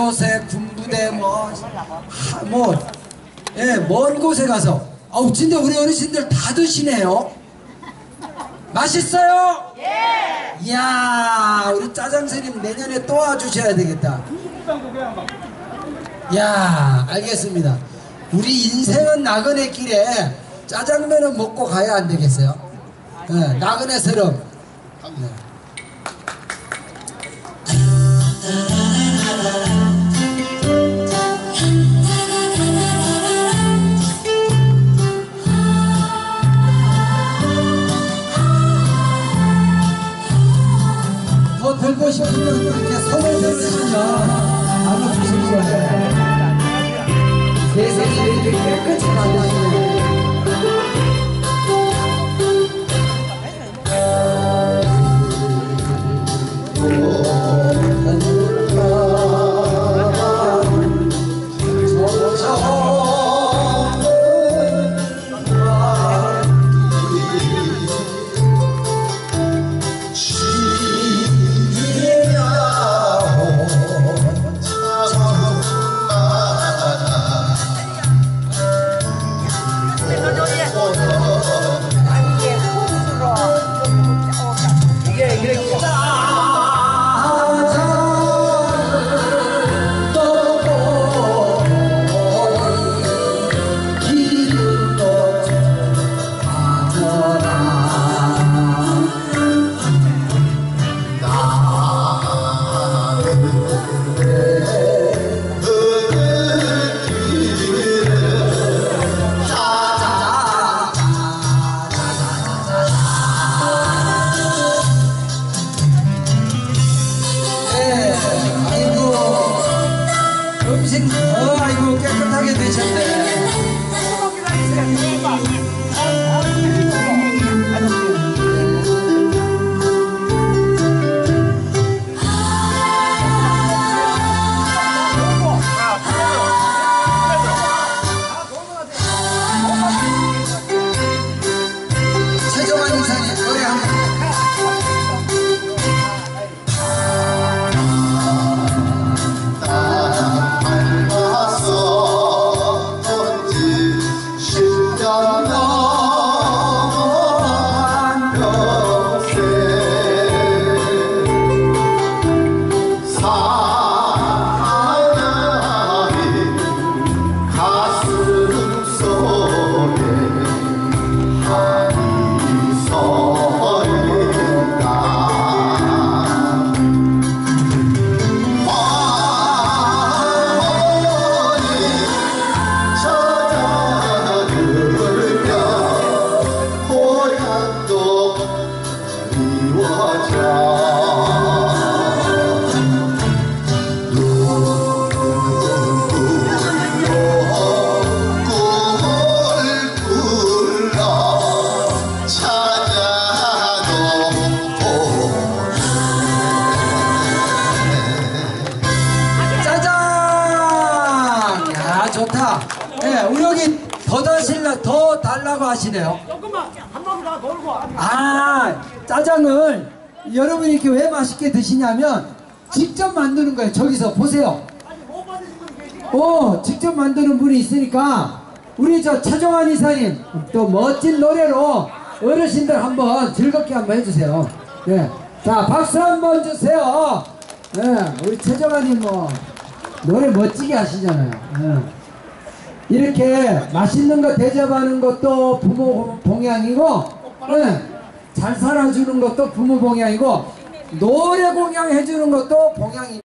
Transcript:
곳에 군부대 뭐, 하, 뭐, 예, 먼 곳에 가서, 아우, 진짜 우리 어르신들 다 드시네요. 맛있어요? 예! 이야, 우리 짜장스님 내년에 또 와주셔야 되겠다. 야, 알겠습니다. 우리 인생은 나그네 길에 짜장면은 먹고 가야 안 되겠어요? 예, 나그네처럼. 네. 분 이렇게 손을 들으시면 바로 주실 거예요. 세상에 이렇게 깨끗이 만드시는 어 아이고 깨끗하게 되셨네. 최종환 여기 더 달실라 더 달라고 하시네요. 조금만 한 바퀴 더 돌고 아 짜장을 여러분이 이렇게 왜 맛있게 드시냐면 직접 만드는 거예요. 저기서 보세요. 어 직접 만드는 분이 있으니까 우리 저 차정환 이사님 또 멋진 노래로 어르신들 한번 즐겁게 한번 해주세요. 예. 자 박수 한번 주세요. 예, 우리 최정환님 뭐 노래 멋지게 하시잖아요. 예. 이렇게 맛있는 거 대접하는 것도 부모 봉양이고 예, 잘 살아주는 것도 부모 봉양이고 노래 공양해주는 것도 봉양이